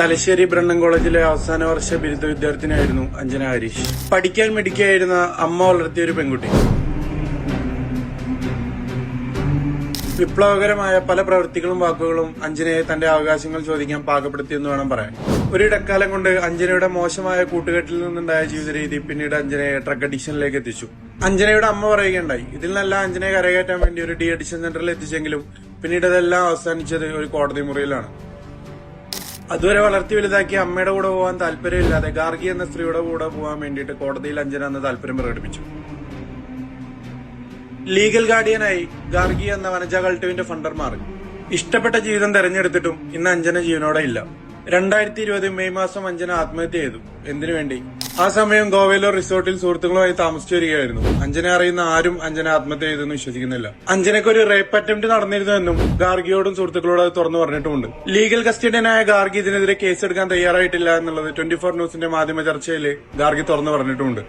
Thalassery Brennen കോളേജിലെ അവസാന വർഷ ബിരുദ വിദ്യാർത്ഥിനിയായിരുന്നു അഞ്ജന ഹരീഷ്. പഠിക്കാൻ മെഡിക്കായിരുന്ന അമ്മ വളർത്തിയ ഒരു പെൺകുട്ടി. വിപ്ലവകരമായ പല പ്രവൃത്തികളും വാക്കുകളും അഞ്ജനയെ തന്റെ അവകാശങ്ങൾ ചോദിക്കാൻ പാകപ്പെടുത്തിയെന്ന് വേണം പറയാൻ. ഒരു ഇടക്കാലം കൊണ്ട് അഞ്ജനയുടെ മോശമായ കൂട്ടുകെട്ടിൽ നിന്നുണ്ടായ ജീവിത രീതി പിന്നീട് അഞ്ജനയെ ഡ്രഗ് അഡിക്ഷനിലേക്ക് എത്തിച്ചു. അഞ്ജനയുടെ അമ്മ പറയുകയുണ്ടായി ഇതിൽ നല്ല അഞ്ജനയെ കരകയറ്റാൻ വേണ്ടി ഒരു ഡി അഡിക്ഷൻ സെന്ററിൽ എത്തിച്ചെങ്കിലും പിന്നീട് അതെല്ലാം അവസാനിച്ചത് ഒരു കോടതി മുറിയിലാണ്. അതുവരെ വളർത്തി വലുതാക്കി അമ്മയുടെ കൂടെ പോകാൻ താല്പര്യമില്ലാതെ ഗാർഗി എന്ന സ്ത്രീയുടെ കൂടെ പോകാൻ വേണ്ടിയിട്ട് കോടതിയിൽ അഞ്ജന എന്ന താല്പര്യം പ്രകടിപ്പിച്ചു. ലീഗൽ ഗാർഡിയനായി ഗാർഗി എന്ന വനജ കൾട്ടുവിന്റെ ഫണ്ടർ മാറി. ഇഷ്ടപ്പെട്ട ജീവിതം തെരഞ്ഞെടുത്തിട്ടും ഇന്ന് അഞ്ജന ജീവനോടെ ഇല്ല. രണ്ടായിരത്തി ഇരുപത് മെയ് മാസം അഞ്ജന ആത്മഹത്യ ചെയ്തു. എന്തിനു വേണ്ടി? ആ സമയം ഗോവയിലോ റിസോർട്ടിൽ സുഹൃത്തുക്കളുമായി താമസിച്ചു വരികയായിരുന്നു അഞ്ജന അറിയുന്ന ആരും അഞ്ജന ആത്മഹത്യ ചെയ്തെന്ന് വിശ്വസിക്കുന്നില്ല. അഞ്ജനയ്ക്ക് ഒരു റേപ്പ് അറ്റംപ്റ്റ് നടന്നിരുന്നുവെന്നും ഗാർഗിയോടും സുഹൃത്തുക്കളോട് അത് തുറന്നു പറഞ്ഞിട്ടുമുണ്ട്. ലീഗൽ കസ്റ്റഡിയനായ ഗാർഗി ഇതിനെതിരെ കേസെടുക്കാൻ തയ്യാറായിട്ടില്ല എന്നുള്ളത് ട്വന്റി ഫോർ ന്യൂസിന്റെ മാധ്യമ ചർച്ചയിൽ ഗാർഗി തുറന്നു പറഞ്ഞിട്ടുണ്ട്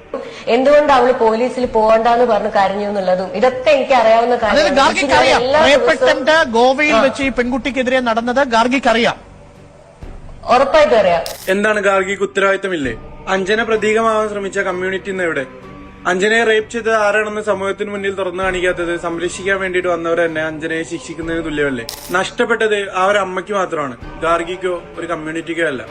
എന്തുകൊണ്ട് അവൾ പോലീസിൽ പോകണ്ടെന്ന് പറഞ്ഞു കരഞ്ഞു എന്നുള്ളതും ഇതൊക്കെ എനിക്ക് അറിയാവുന്ന കാര്യം കാര്യമാണ്. ഗാർഗിക്ക് അറിയാം റേപ്പ് ദിവസവും അറ്റംപ്റ്റ് ഗോവയിൽ വെച്ച് ഈ പെൺകുട്ടിക്കെതിരെ നടന്നത് ഗാർഗിക്ക് അറിയാം ഉറപ്പായിട്ടും അറിയാം. എന്താണ് ഗാർഗിക്ക് ഉത്തരവാദിത്തമില്ലേ? അഞ്ജന പ്രതീകമാവാൻ ശ്രമിച്ച കമ്മ്യൂണിറ്റി എവിടെ? അഞ്ജനയെ റേപ്പ് ചെയ്തത് ആരാണെന്ന് സമൂഹത്തിന് മുന്നിൽ തുറന്നു കാണിക്കാത്തത് സംരക്ഷിക്കാൻ വേണ്ടിട്ട് വന്നവർ തന്നെ അഞ്ജനയെ ശിക്ഷിക്കുന്നതിന് തുല്യമല്ലേ? നഷ്ടപ്പെട്ടത് ആ ഒരു അമ്മയ്ക്ക് മാത്രമാണ്. ഗാർഗിക്കോ ഒരു കമ്മ്യൂണിറ്റിക്കോ അല്ല.